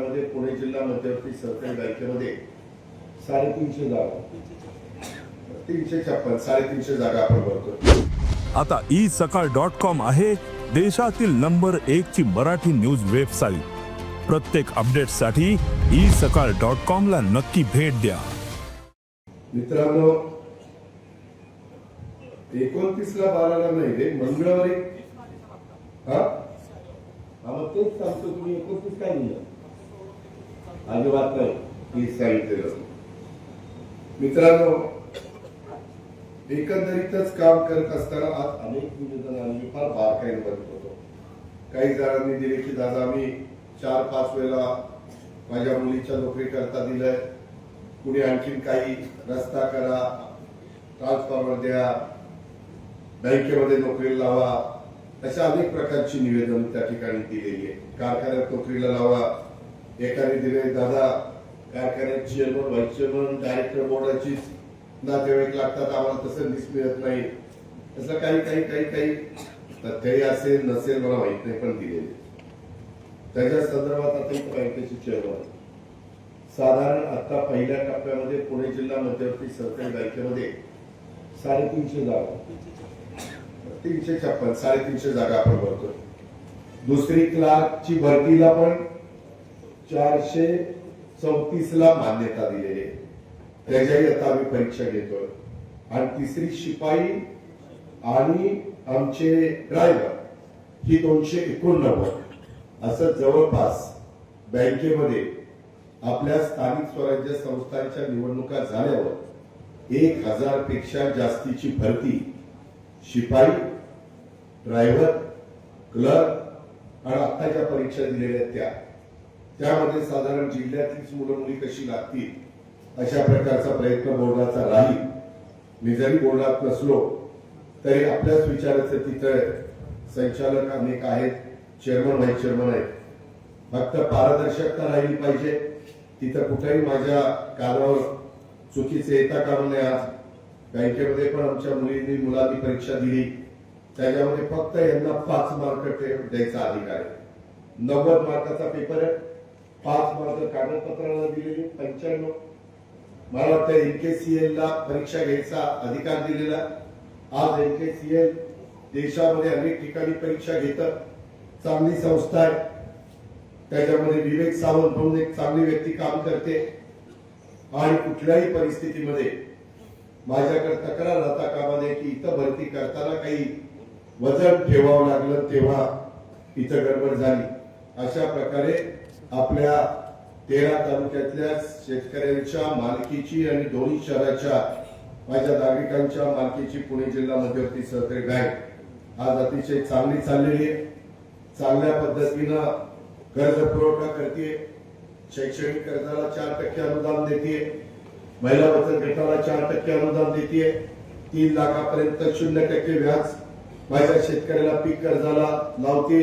टप्प्यामध्ये पुणे जिल्हा मध्यवर्ती सरकारी बँकेमध्ये साडेतीनशे जागा. तीनशे छप्पन साडेतीनशे जागा आपण भरतो आता ई सकाळ डॉट कॉम आहे देशातील नंबर एक ची मराठी न्यूज वेबसाईट. प्रत्येक अपडेटसाठी ई सकाळ डॉट कॉम ला नक्की भेट द्या. मित्रांनो एकोणतीस ला बाराला नाही रे मंगळवारी. हा? मग तेच सांगतो तुम्ही एकोणतीस काय दिलं अजिबात नाही. तीस सांगितलेलं मित्रांनो एकंदरीतच काम करत असताना आज अनेक निवेदन फार बारकाईने बघत होतो. काही जणांनी दिले की दादा मी चार पाच वेळा माझ्या मुलीच्या नोकरी करता दिलंय. कुणी आणखीन काही रस्ता करा ट्रान्सफॉर्मर द्या बँकेमध्ये नोकरीला लावा. अशा अनेक प्रकारची निवेदन त्या ठिकाणी दिलेली आहे कारखान्यात नोकरीला लावा एकाने दिले दादा कारखान्याचे चेअरमन व्हाईस चेअरमन डायरेक्टर बोर्डाची नातेवाईक लागतात आम्हाला तसं दिस मिळत नाही. असं काही काही काही काही तथ्यही असेल नसेल मला माहीत नाही पण दिलेले. त्याच्या संदर्भात आता बँकेचे चेअरमन साधारण आता पहिल्या टप्प्यामध्ये पुणे जिल्हा मध्यवर्ती सहकारी बँकेमध्ये साडेतीनशे जागा. तीनशे छप्पन साडेतीनशे जागा आपण भरतो दुसरी क्लार्कची भरतीला पण चारशे चौतीस ला मान्यता दिलेली आहे. त्याच्याही आता आम्ही परीक्षा घेतोय. आणि तिसरी शिपाई आणि आमचे ड्रायव्हर ही दोनशे एकोणनव्वद. असं जवळपास बँकेमध्ये आपल्या स्थानिक स्वराज्य संस्थांच्या निवडणुका झाल्यावर एक हजारपेक्षा जास्तीची भरती शिपाई ड्रायव्हर क्लर्क आणि आत्ताच्या परीक्षा दिलेल्या त्या. त्यामध्ये साधारण जिल्ह्यातलीच मुलं मुली कशी लागतील अशा प्रकारचा प्रयत्न बोर्डाचा राहील. मी जरी बोर्डात नसलो तरी आपल्याच विचाराचे तिथं संचालक अनेक आहेत चेअरमन व्हाईस चेअरमन आहेत. फक्त पारदर्शकता राहिली पाहिजे. तिथं कुठेही माझ्या कानावर चुकीचे येता कारण नये आज? बँकेमध्ये पण आमच्या मुलींनी मुलांनी परीक्षा दिली. त्याच्यामध्ये फक्त यांना पाच मार्क द्यायचा अधिकार आहे. नव्वद मार्काचा पेपर आहे. पाच मार्क कागदपत्राला दिलेली पंच्याण्णव. मला वाटतं एमकेसीएल ला परीक्षा घ्यायचा अधिकार दिलेला. आज एमकेसीएल देशामध्ये अनेक ठिकाणी परीक्षा घेत. चांगली संस्था आहे. त्याच्यामध्ये विवेक सावंत म्हणून एक चांगली व्यक्ती काम करते. आणि कुठल्याही परिस्थितीमध्ये माझ्याकडे तक्रार राहता कामा नये की इथं भरती करताना काही वजन ठेवावं लागलं तेव्हा इथं गडबड झाली. अशा प्रकारे आपल्या तेरा तालुक्यातल्या शेतकऱ्यांच्या मालकीची आणि दोन्ही शहराच्या माझ्या नागरिकांच्या मालकीची पुणे जिल्हा मध्यवर्ती सहकारी बँक आज अतिशय चांगली चाललेली आहे. चांगल्या पद्धतीनं कर्ज पुरवठा करते शैक्षणिक कर्जाला चार टक्के अनुदान देते महिला बचत गटाला चार टक्के अनुदान देते तीन लाखापर्यंत शून्य टक्के व्याज माझ्या शेतकऱ्याला पीक कर्जाला लावते